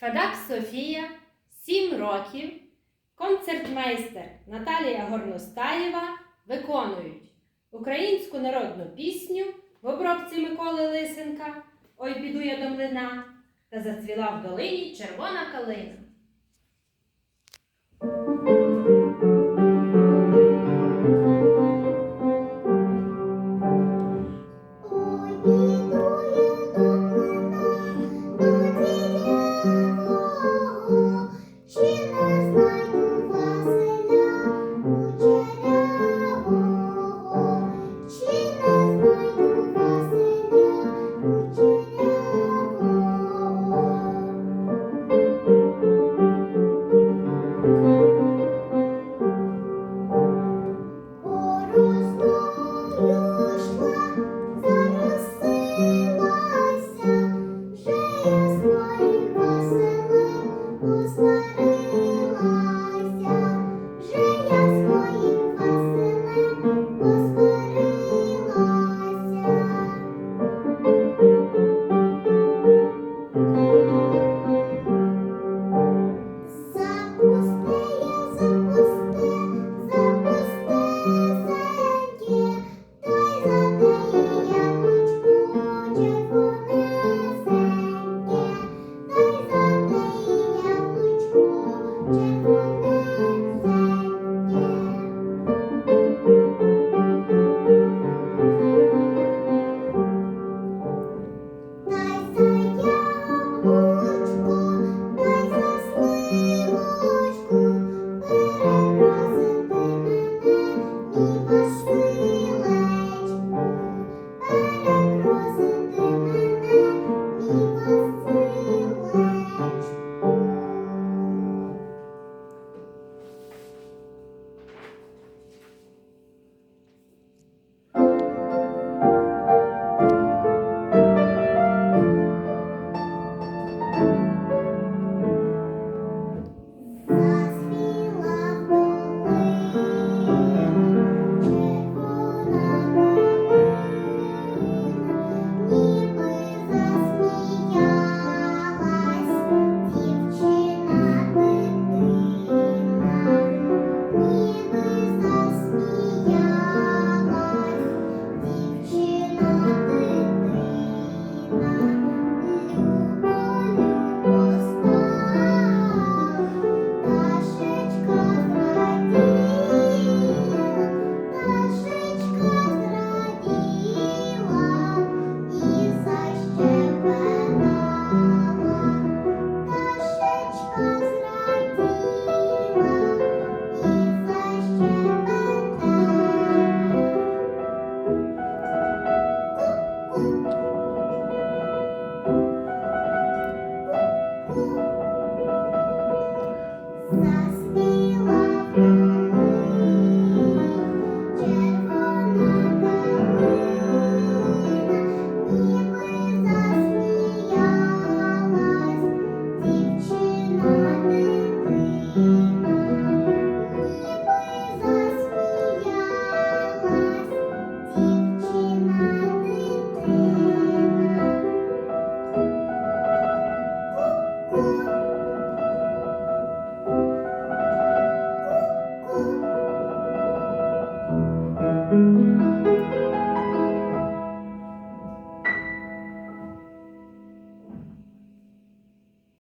Федак Софія 7 років, концертмейстер Наталія Горностаєва виконують українську народну пісню в обробці Миколи Лисенка Ой піду я до млина та зацвіла в долині червона калина. Bye.